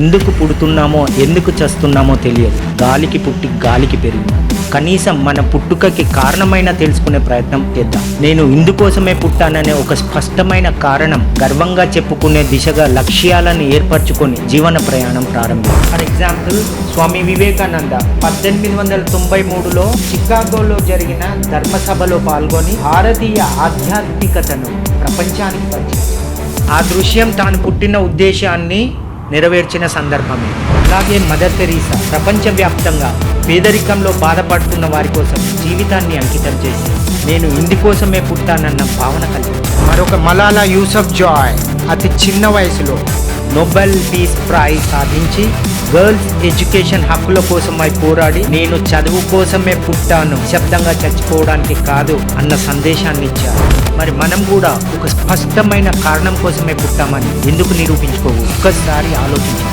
ఎందుకు పుడుతున్నామో ఎందుకు చస్తున్నామో తెలియదు. గాలికి పుట్టి గాలికి పెరిగిన. కనీసం మన పుట్టుకకి కారణమైన తెలుసుకునే ప్రయత్నం చేద్దాం. నేను ఇందుకోసమే పుట్టాననే ఒక స్పష్టమైన కారణం గర్వంగా చెప్పుకునే దిశగా లక్ష్యాలను ఏర్పరచుకొని జీవన ప్రయాణం ప్రారంభం ఫర్ ఎగ్జాంపుల్ స్వామి వివేకానంద పద్దెనిమిది వందల తొంభై మూడులో చికాగోలో జరిగిన ధర్మసభలో పాల్గొని భారతీయ ఆధ్యాత్మికతను ప్రపంచానికి పరిచయం ఆ దృశ్యం తాను పుట్టిన ఉద్దేశాన్ని నెరవేర్చిన సందర్భమే. అలాగే మదర్ తెరీసా ప్రపంచవ్యాప్తంగా పేదరికంలో బాధపడుతున్న వారి కోసం జీవితాన్ని అంకితం చేసి నేను ఇందుకోసమే పుట్టానన్న భావన కలిగి మరొక మలాలా యూసఫ్ జాయ్ అతి చిన్న వయసులో నోబెల్ పీస్ ప్రైజ్ సాధించి గర్ల్స్ ఎడ్యుకేషన్ హక్కుల కోసమై పోరాడి నేను చదువు కోసమే పుట్టాను. శబ్దంగా చచ్చిపోవడానికి కాదు అన్న సందేశాన్ని ఇచ్చారు. మరి మనం కూడా ఒక స్పష్టమైన కారణం కోసమే పుట్టామని ఎందుకు నిరూపించుకోవు ఒక్కసారి ఆలోచించాం